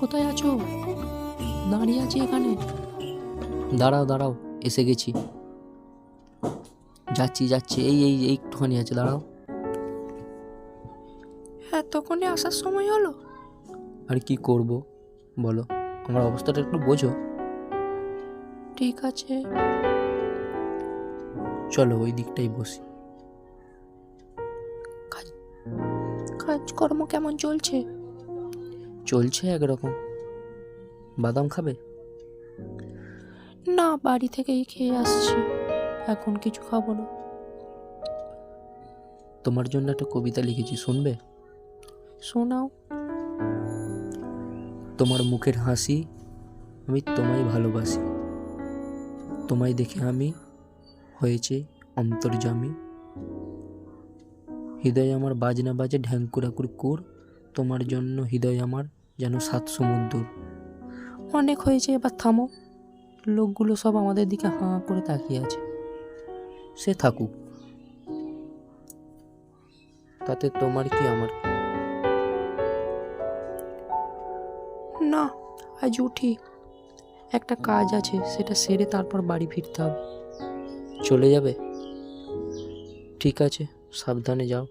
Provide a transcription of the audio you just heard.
কোথায় আছো? দাঁড়িয়ে আছি এখানে। দাঁড়াও দাঁড়াও এসে গেছি। যাচ্ছি যাচ্ছি এই এই একটুখানি আছে দাঁড়াও। হ্যাঁ তখনই আসার সময় হলো? আর কি করব বলো আমার অবস্থাটা একটু বোঝো। ঠিক আছে। চলো ওই দিকটাই বসি। কাজকর্ম কেমন চলছে? চলছে একরকম। বাদাম খাবে? না বাড়ি থেকেই খেয়ে আসছি। এখন কিছু খাব না। তোমার জন্য একটা কবিতা লিখেছি শুনবে? শোনাও। তোমার মুখের হাসি আমি তোমায় ভালোবাসি। তোমায় দেখে আমি হয়েছে অন্তর্জামী হৃদয় আমার বাজনা বাজে ঢ্যাঙ্কুরাকুর কুর। তোমার জন্য হৃদয় আমার যেন সাত সমুদ্র অনেক হয়েছে এবার থামো। লোকগুলো সব আমাদের দিকে হাঁ করে তাকিয়ে আছে। সে থাকুক। তাতে তোমার কি আমার? না আজ উঠি। একটা কাজ আছে সেটা সেরে তারপর বাড়ি ফিরতে হবে। চলে যাবে? ঠিক আছে সাবধানে যাও।